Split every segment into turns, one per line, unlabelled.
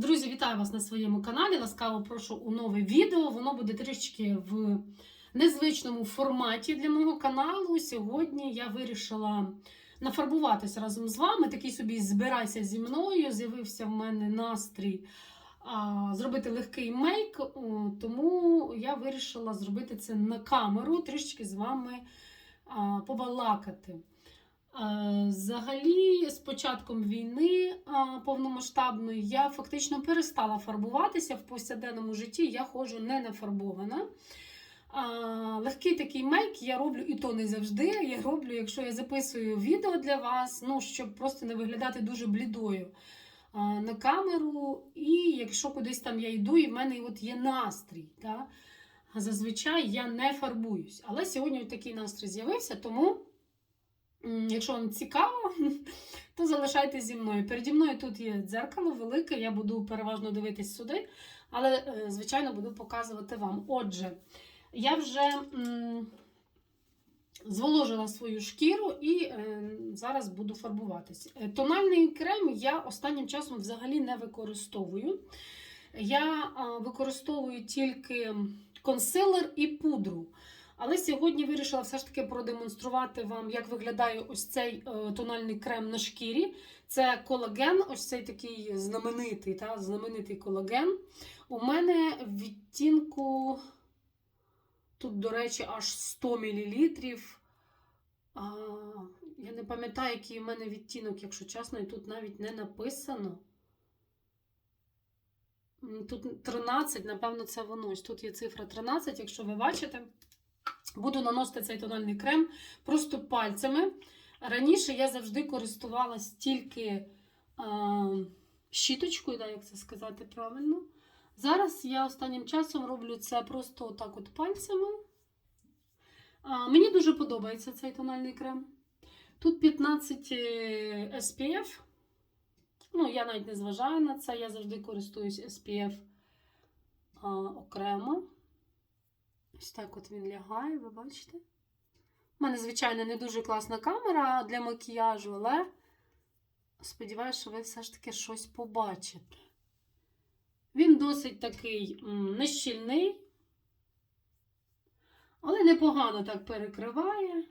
Друзі, вітаю вас на своєму каналі. Ласкаво прошу у нове відео. Воно буде трішечки в незвичному форматі для мого каналу. Сьогодні я вирішила нафарбуватися разом з вами. Такий собі збирайся зі мною. З'явився в мене настрій а, зробити легкий мейк, тому я вирішила зробити це на камеру, трішечки з вами побалакати. Взагалі, з початком війни повномасштабної я фактично перестала фарбуватися в повсякденному житті. Я ходжу не нафарбована. Легкий такий мейк я роблю і то не завжди. Я роблю, якщо я записую відео для вас, ну щоб просто не виглядати дуже блідою на камеру. І якщо кудись там я йду, і в мене от є настрій. Та? А Зазвичай я не фарбуюсь. Але сьогодні такий настрій з'явився, тому. Якщо вам цікаво, то залишайтесь зі мною. Переді мною тут є дзеркало велике, я буду переважно дивитись сюди, але, е, звичайно, буду показувати вам. Отже, я вже зволожила свою шкіру і е, зараз буду фарбуватись. Е, Тональний крем я останнім часом взагалі не використовую. Я використовую тільки консилер і пудру. Але сьогодні вирішила все ж таки продемонструвати вам, як виглядає ось цей е, тональний крем на шкірі. Це колаген, ось цей такий знаменитий, та, знаменитий колаген. У мене в відтінку, тут, до речі, аж 100 мл. А, я не пам'ятаю, який у мене відтінок, якщо чесно, і тут навіть не написано. Тут 13, напевно, це воно. Ось тут є цифра 13, якщо ви бачите. Буду наносити цей тональний крем просто пальцями. Раніше я завжди користувалась тільки а, щіточкою, да, як це сказати правильно. Зараз я останнім часом роблю це просто отак от пальцями. А, мені дуже подобається цей тональний крем. Тут 15 е, SPF. Ну, я навіть не зважаю на це, я завжди користуюсь SPF а, окремо. Ось так от він лягає, ви бачите? У мене, звичайно, не дуже класна камера для макіяжу, але сподіваюся, що ви все ж таки щось побачите. Він досить такий нещільний, але непогано так перекриває.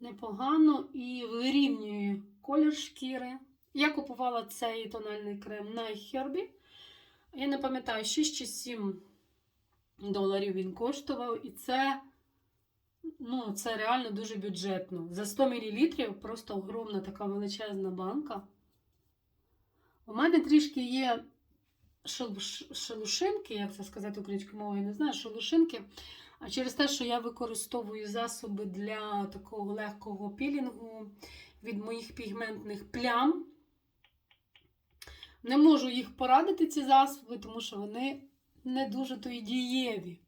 Непогано і вирівнює колір шкіри. Я купувала цей тональний крем на Хербі. Я не пам'ятаю, 6 чи 7 доларів він коштував. І це, ну, це реально дуже бюджетно. За 100 мл просто огромна така величезна банка. У мене трішки є шелушинки, як це сказати українською мовою, не знаю, шелушинки. А через те, що я використовую засоби для такого легкого пілінгу від моїх пігментних плям. Не можу їх порадити, ці засоби, тому що вони не дуже то й дієві.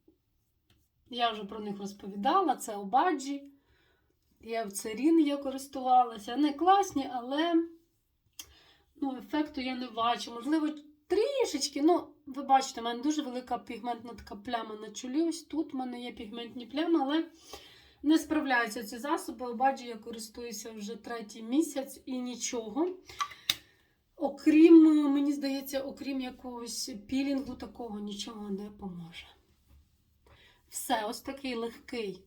Я вже про них розповідала, це обаджі. Я в церін я користувалася. Вони класні, але ну, ефекту я не бачу. Можливо, трішечки. Ну, ви бачите, в мене дуже велика пігментна така пляма на чолі. Ось тут в мене є пігментні плями, але не справляються ці засоби. Обаджі я користуюся вже третій місяць і нічого. Окрім, здається, окрім якогось пілінгу, такого нічого не поможе. Все, ось такий легкий.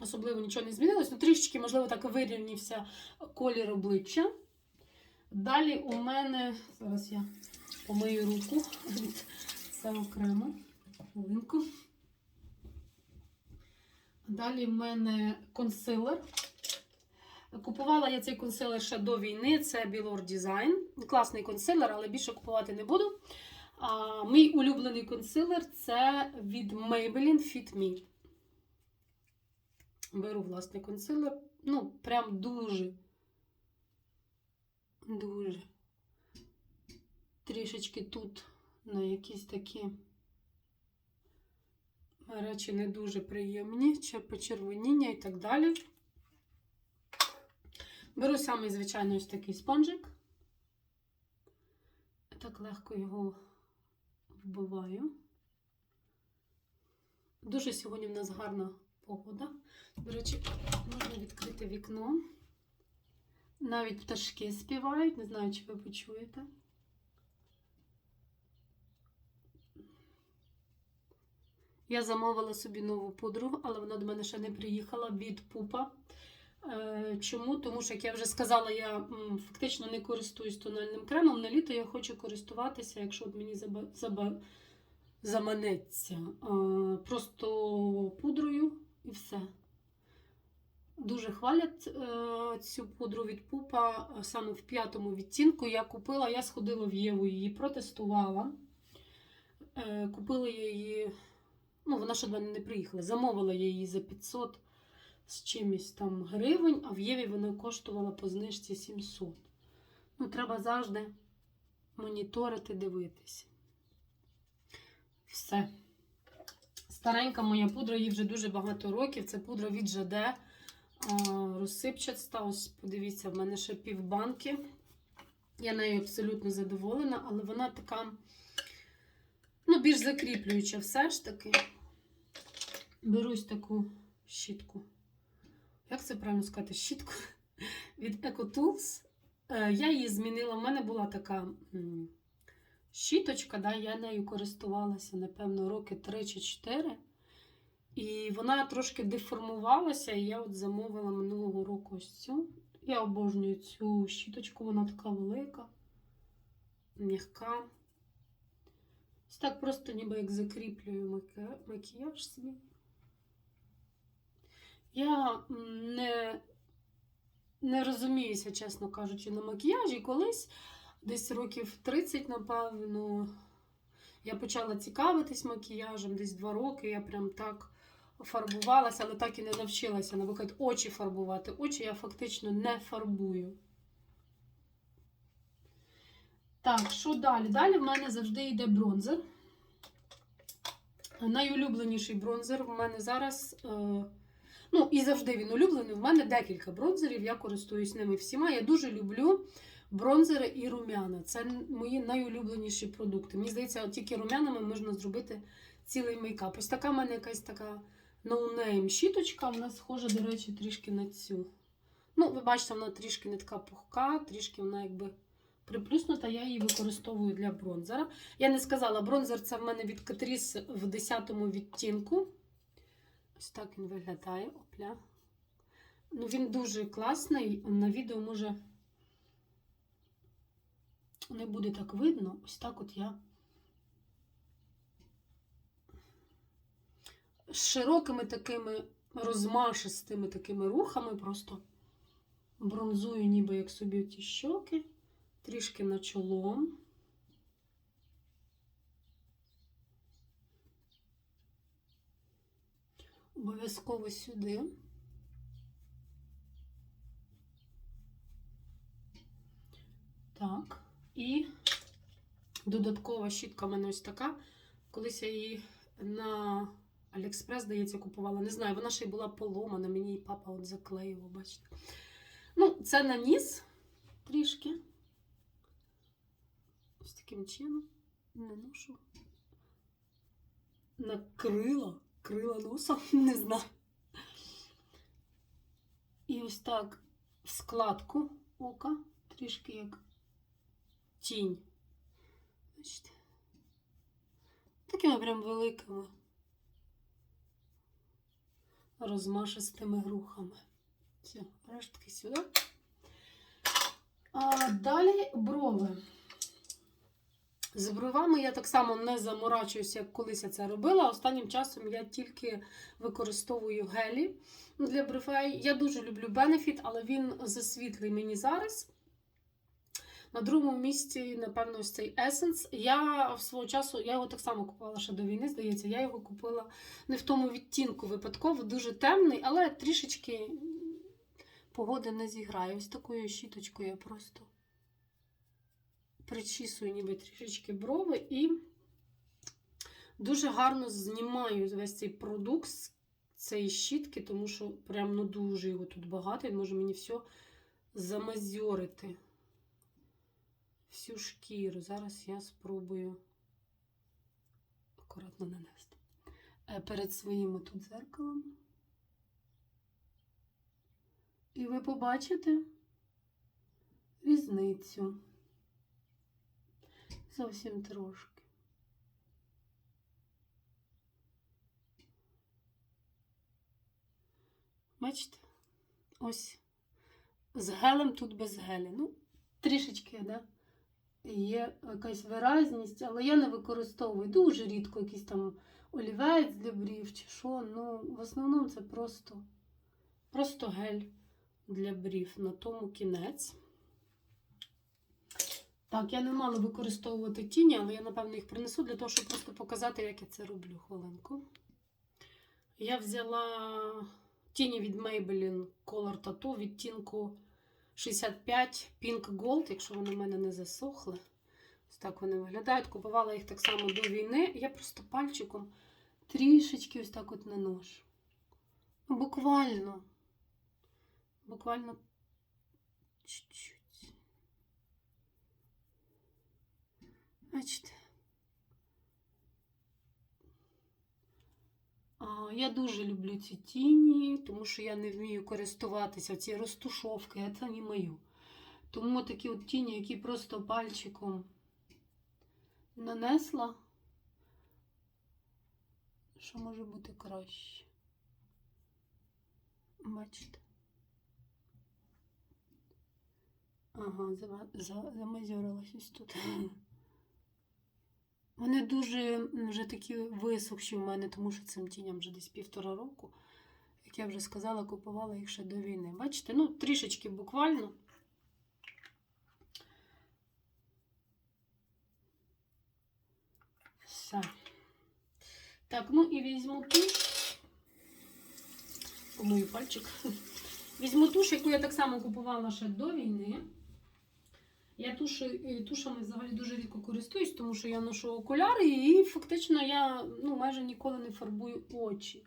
Особливо нічого не змінилось. Ну, трішечки, можливо, так вирівнявся колір обличчя. Далі у мене, зараз я помию руку, це окремо. Хвилинку. Далі в мене консилер. Купувала я цей консилер ще до війни. Це Білор Design. Класний консилер, але більше купувати не буду. А, мій улюблений консилер це від Maybelline Fit Me. Беру, власне, консилер. Ну, прям дуже. Дуже. Трішечки тут на якісь такі речі не дуже приємні, чи почервоніння і так далі. Беру самий звичайний ось такий спонжик. Так легко його вбиваю. Дуже сьогодні в нас гарна погода. До речі, можна відкрити вікно. Навіть пташки співають, не знаю, чи ви почуєте. Я замовила собі нову пудру, але вона до мене ще не приїхала від пупа. Е, Чому? Тому що, як я вже сказала, я фактично не користуюсь тональним кремом. На літо я хочу користуватися, якщо от мені заба, заба, заманеться. Е, Просто пудрою і все. Дуже хвалять е, цю пудру від пупа саме в п'ятому відтінку. Я купила, я сходила в Єву, її протестувала. Купила я її, ну вона ще до мене не приїхала. Замовила я її за 500 з чимось там гривень, а в Єві вона коштувала по знижці 700. Ну, треба завжди моніторити, дивитися. Все. Старенька моя пудра, їй вже дуже багато років. Це пудра від Жаде. Розсипчаста. Ось, подивіться, в мене ще півбанки. Я нею абсолютно задоволена, але вона така, ну, більш закріплююча все ж таки. Берусь таку щітку. Як це правильно сказати? Щітку від EcoTools. Е, Я її змінила. У мене була така щіточка, да, я нею користувалася, напевно, роки 3 чи 4. І вона трошки деформувалася, і я от замовила минулого року ось цю. Я обожнюю цю щіточку, вона така велика, м'яка. Ось так просто ніби як закріплюю макіяж свій. Я не, не розуміюся, чесно кажучи, на макіяжі. Колись, десь років 30, напевно, я почала цікавитись макіяжем, десь два роки. Я прям так фарбувалася, але так і не навчилася, наприклад, очі фарбувати. Очі я фактично не фарбую. Так, що далі? Далі в мене завжди йде бронзер. Найулюбленіший бронзер в мене зараз. Е, ну, і завжди він улюблений. В мене декілька бронзерів, я користуюсь ними всіма. Я дуже люблю бронзери і рум'яна. Це мої найулюбленіші продукти. Мені здається, тільки рум'янами можна зробити цілий мейкап. Ось така в мене якась така ноунейм щіточка. Вона схожа, до речі, трішки на цю. Ну, ви бачите, вона трішки не така пухка, трішки вона якби приплюснута. Я її використовую для бронзера. Я не сказала, бронзер це в мене від Catrice в 10 відтінку. Ось так він виглядає. Опля. Ну, він дуже класний. На відео може не буде так видно. Ось так от я з широкими такими розмашистими такими рухами просто бронзую, ніби як собі ті щоки, трішки на чоло. Обов'язково сюди. Так, і додаткова щітка в мене ось така. Колись я її на Аліекспрес, здається, купувала. Не знаю, вона ще й була поломана, мені її папа от заклеїв, бачите. Ну, це на ніс трішки. Ось таким чином. Не ношу. На крила. Крила носа, не знаю. І ось так в складку ока, трішки як тінь. Бачите? Такими прям великими розмашистими рухами. Все, рештки сюди. А далі брови. З бровами я так само не заморачуюся, як колись я це робила. Останнім часом я тільки використовую гелі для бровей. Я дуже люблю Benefit, але він засвітлий мені зараз. На другому місці, напевно, ось цей Essence. Я в свого часу, я його так само купувала ще до війни, здається. Я його купила не в тому відтінку випадково, дуже темний, але трішечки погода не зіграє. Ось такою щіточкою я просто причісую ніби трішечки брови і дуже гарно знімаю весь цей продукт з цієї щітки, тому що прям ну дуже його тут багато, він може мені все замазьорити. Всю шкіру. Зараз я спробую акуратно нанести. Е, Перед своїм тут зеркалом. І ви побачите, різницю. Зовсім трошки. Бачите? Ось з гелем тут без гелі. Ну, трішечки, да? Є якась виразність, але я не використовую дуже рідко якийсь там олівець для брів чи що. Ну, в основному це просто, просто гель для брів. На тому кінець. Так, я не мала використовувати тіні, але я, напевно, їх принесу для того, щоб просто показати, як я це роблю. Хвилинку. Я взяла тіні від Maybelline Color Tattoo відтінку 65 Pink Gold, якщо вони в мене не засохли. Ось так вони виглядають. Купувала їх так само до війни. Я просто пальчиком трішечки ось так от наношу. Ну, буквально. Буквально чуть-чуть. Бачите? Я дуже люблю ці тіні, тому що я не вмію користуватися ці розтушовки, а це не мою. Тому такі от тіні, які просто пальчиком нанесла, що може бути краще. Бачите? Ага, замазюрилась ось тут. Вони дуже вже такі висохші в мене, тому що цим тіням вже десь півтора року. Як я вже сказала, купувала їх ще до війни. Бачите, ну трішечки буквально. Все. Так, ну і візьму туш. Помию пальчик. Візьму туш, яку я так само купувала ще до війни. Я туші, е, тушами взагалі дуже рідко користуюсь, тому що я ношу окуляри і фактично я ну, майже ніколи не фарбую очі.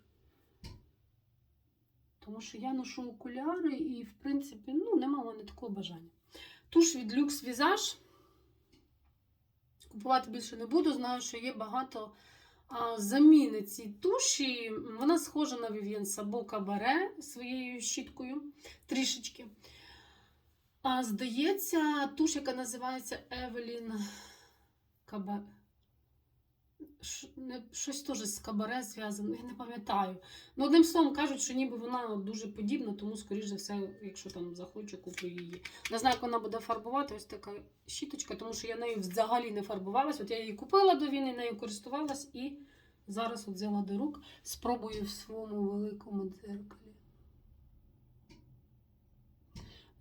Тому що я ношу окуляри і, в принципі, ну, нема в мене такого бажання. Туш від Lux Visage. Купувати більше не буду. Знаю, що є багато а, заміни цій туші. Вона схожа на Vivienne Sabo Cabaret своєю щіткою трішечки. А, здається, туш, яка називається Евелін Каба... Щось теж з кабаре зв'язано, я не пам'ятаю. Ну, одним словом, кажуть, що ніби вона дуже подібна, тому, скоріш за все, якщо там захочу, куплю її. Не знаю, як вона буде фарбувати, ось така щіточка, тому що я нею взагалі не фарбувалась. От я її купила до війни, нею користувалась і зараз от взяла до рук, спробую в своєму великому дзеркалі.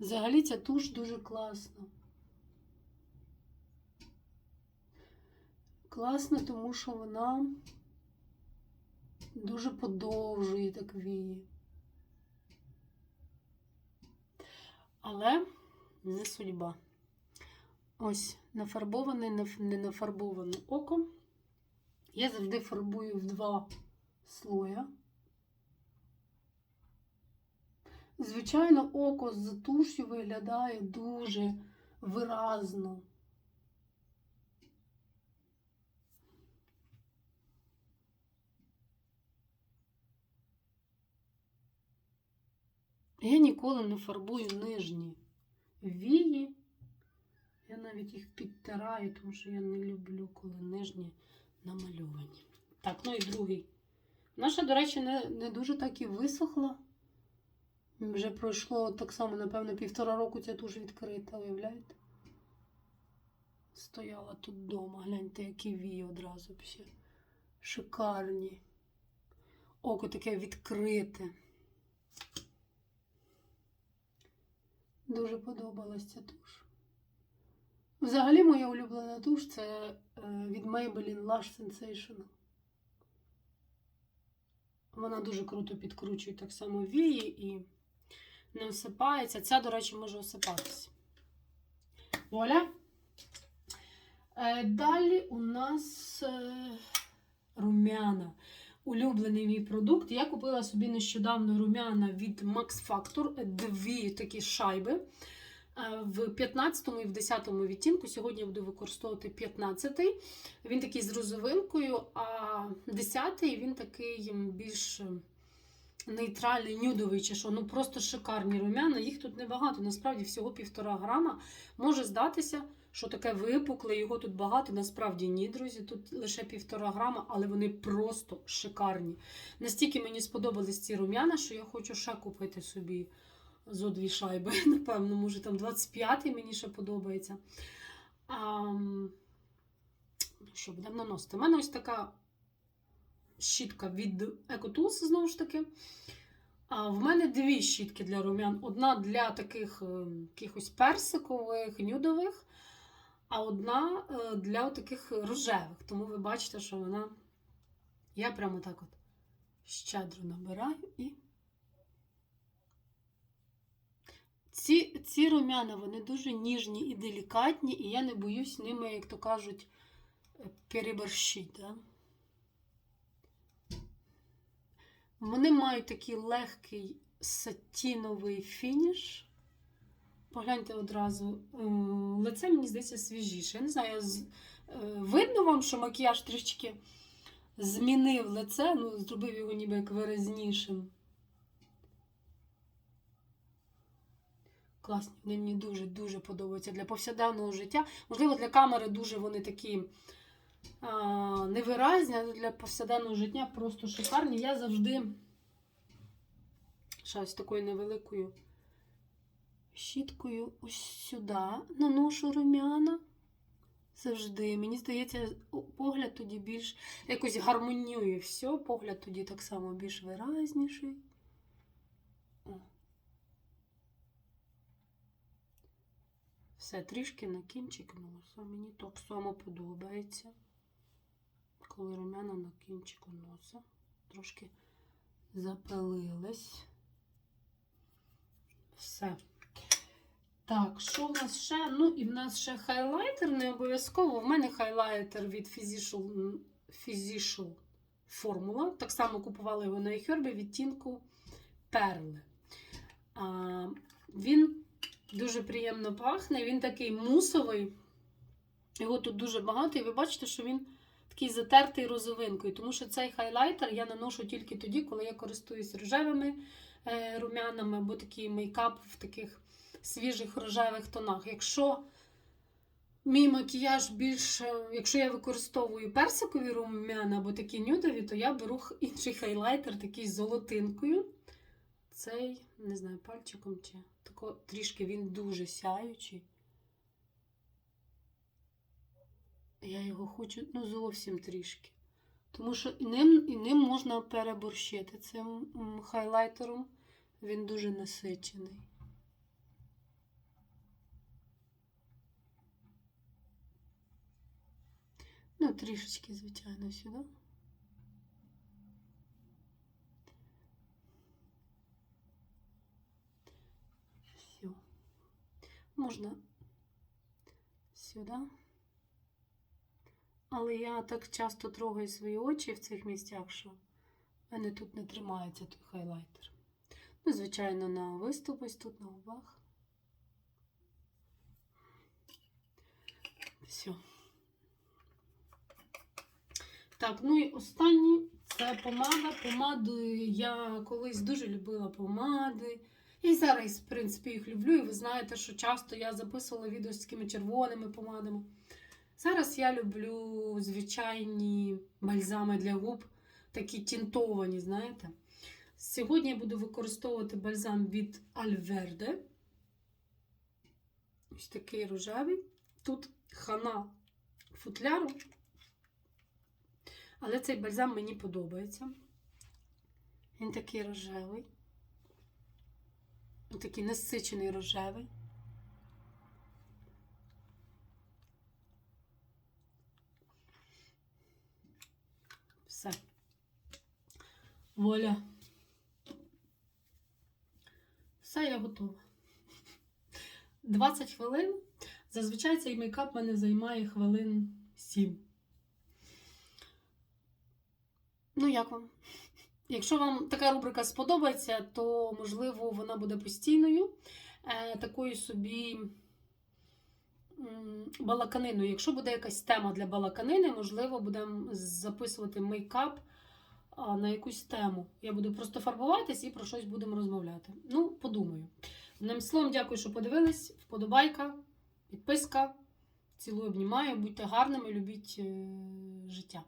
Взагалі ця туш дуже класна. Класна, тому що вона дуже подовжує так вії. Але не судьба. Ось нафарбоване, не нафарбоване око. Я завжди фарбую в два слоя. Звичайно, око з туш'ю виглядає дуже виразно. Я ніколи не фарбую нижні вії. Я навіть їх підтираю, тому що я не люблю, коли нижні намальовані. Так, ну і другий. Наша, до речі, не, не дуже так і висохла. Вже пройшло так само, напевно, півтора року ця туш відкрита, уявляєте? Стояла тут вдома. Гляньте, які вії одразу всі. Шикарні. Око таке відкрите. Дуже подобалась ця туш. Взагалі, моя улюблена туш це е, від Maybelline Lush Sensation. Вона дуже круто підкручує так само вії і не осипається. Ця, до речі, може осипатися. Оля. Е, Далі у нас е, румяна. Улюблений мій продукт. Я купила собі нещодавно румяна від Max Factor. Дві такі шайби. е, В 15 і в 10 відтінку. Сьогодні я буду використовувати 15. Він такий з розовинкою, а 10 він такий більш нейтральний, нюдовий чи що. Ну просто шикарні рум'яна. Їх тут небагато, насправді всього півтора грама. Може здатися, що таке випукле, його тут багато. Насправді ні, друзі. Тут лише півтора грама, але вони просто шикарні. Настільки мені сподобались ці рум'яна, що я хочу ще купити собі зо дві шайби. Напевно, може там 25-й мені ще подобається. А, що будемо наносити? У мене ось така щітка від EcoTools, знову ж таки. А в мене дві щітки для рум'ян. Одна для таких е, якихось персикових, нюдових, а одна е, для таких рожевих. Тому ви бачите, що вона. Я прямо так от щедро набираю і. Ці, ці рум'яна, вони дуже ніжні і делікатні, і я не боюсь ними, як то кажуть, переборщити. Да? Вони мають такий легкий сатіновий фініш. Погляньте одразу. е, Лице, мені здається, свіжіше. Я не знаю, з- е, видно вам, що макіяж трішки змінив лице, ну, зробив його ніби як виразнішим. Класні, вони мені дуже-дуже подобаються для повсякденного життя. Можливо, для камери дуже вони такі невиразні, але для повсякденного життя просто шикарні. Я завжди ще ось такою невеликою щіткою ось сюди наношу рум'яна. Завжди. Мені здається, погляд тоді більш якось гармонює все. Погляд тоді так само більш виразніший. Все, трішки на кінчик носа. Мені так само подобається. Коли румяна на кінчику носа. Трошки запалились. Все. Так, що в нас ще? Ну, і в нас ще хайлайтер не обов'язково. В мене хайлайтер від Physical, Physical Formula. Так само купувала його на iHerb відтінку перли. А, він дуже приємно пахне, він такий мусовий. Його тут дуже багато, і ви бачите, що він такий затертий розовинкою, тому що цей хайлайтер я наношу тільки тоді, коли я користуюсь рожевими е, рум'янами або такий мейкап в таких свіжих рожевих тонах. Якщо мій макіяж більш, е, якщо я використовую персикові рум'яна або такі нюдові, то я беру інший хайлайтер, такий з золотинкою. Цей, не знаю, пальчиком чи тако трішки він дуже сяючий. Я його хочу, ну, зовсім трішки. Тому що ним, і ним можна переборщити. Цим хайлайтером він дуже насичений. Ну, трішечки, звичайно, сюди. Все. Можна сюди. Але я так часто трогаю свої очі в цих місцях, що мене тут не тримається той хайлайтер. Ну, звичайно, на виступ ось тут на губах. Все. Так, ну і останній це помада. Помади я колись дуже любила помади. І зараз, в принципі, їх люблю. І ви знаєте, що часто я записувала відео з такими червоними помадами. Зараз я люблю звичайні бальзами для губ, такі тінтовані, знаєте. Сьогодні я буду використовувати бальзам від Alverde. Ось такий рожевий. Тут хана футляру. Але цей бальзам мені подобається. Він такий рожевий. Ось такий насичений рожевий. Все. Воля. Все, я готова. 20 хвилин. Зазвичай цей мейкап мене займає хвилин 7. Ну, як вам? Якщо вам така рубрика сподобається, то, можливо, вона буде постійною. Е, такою собі балаканиною. Якщо буде якась тема для балаканини, можливо, будемо записувати мейкап на якусь тему. Я буду просто фарбуватись і про щось будемо розмовляти. Ну, подумаю. Одним словом, дякую, що подивились. Вподобайка, підписка. Цілую, обнімаю, будьте гарними, любіть е, життя.